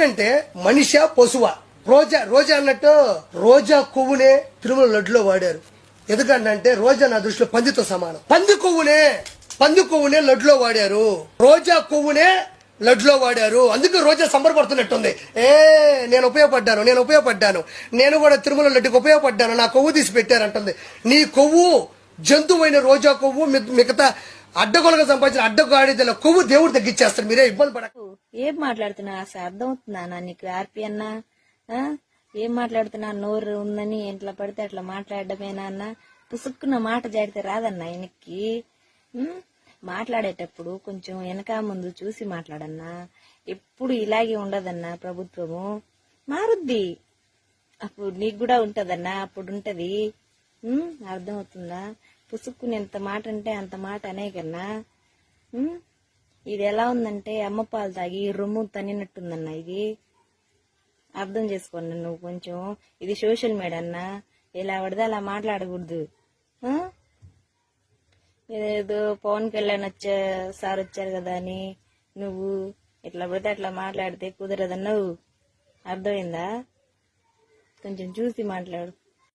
ఎందుకంటే మనిష పశువ. రోజా రోజా అన్నట్టు రోజా కొవ్వునే తిరుమల లడ్డులో వాడారు. ఎందుకంటే రోజా నా దృష్టిలో పందితో సమానం. పంది కొవ్వునే పంది కొవ్వునే లడ్డులో వాడారు. రోజా కొవ్వునే లడ్డులో వాడారు. అందుకే రోజా సంబరపడుతున్నట్టుంది ఏ నేను ఉపయోగపడ్డాను నేను ఉపయోగపడ్డాను. నేను కూడా తిరుమల లడ్డుకి ఉపయోగపడ్డాను. నా కొవ్వు తీసి పెట్టారంటుంది. నీ కొవ్వు జంతువైన రోజా కొవ్వు మిగతా అడ్డగొలగా సంపాదించిన అడ్డగాడిదల కొవ్వు దేవుడు తగ్గించేస్తారు మీరే ఇబ్బంది పడక ఏం మాట్లాడుతున్నా అసలు అర్థమవుతుందా నీకు ఆర్పి అన్నా? ఏం మాట్లాడుతున్నా నోరు ఉందని ఇంట్లో పడితే అట్లా మాట్లాడడమేనా అన్న? పుసుక్కున్న మాట జాడితే రాదన్న ఆయనకి మాట్లాడేటప్పుడు కొంచెం వెనక ముందు చూసి మాట్లాడన్నా. ఎప్పుడు ఇలాగే ఉండదన్నా ప్రభుత్వము? మారుద్ది. అప్పుడు నీకు కూడా ఉంటదన్నా? అప్పుడు ఉంటది. అర్థమవుతుందా? పుసుక్కుని ఎంత మాట అంటే అంత మాట అనే కన్నా ఇది ఎలా ఉందంటే అమ్మ పాలు తాగి రొమ్ము తనినట్టుందన్న ఇది. అర్థం చేసుకోండి నువ్వు కొంచెం. ఇది సోషల్ మీడియా అన్న. ఇలా పడితే అలా మాట్లాడకూడదు. ఏదో పవన్ కళ్యాణ్ వచ్చా సార్ వచ్చారు కదా అని నువ్వు ఇట్లా పడితే అట్లా మాట్లాడితే కుదరదన్నావు. అర్థమైందా? కొంచెం చూసి మాట్లాడు.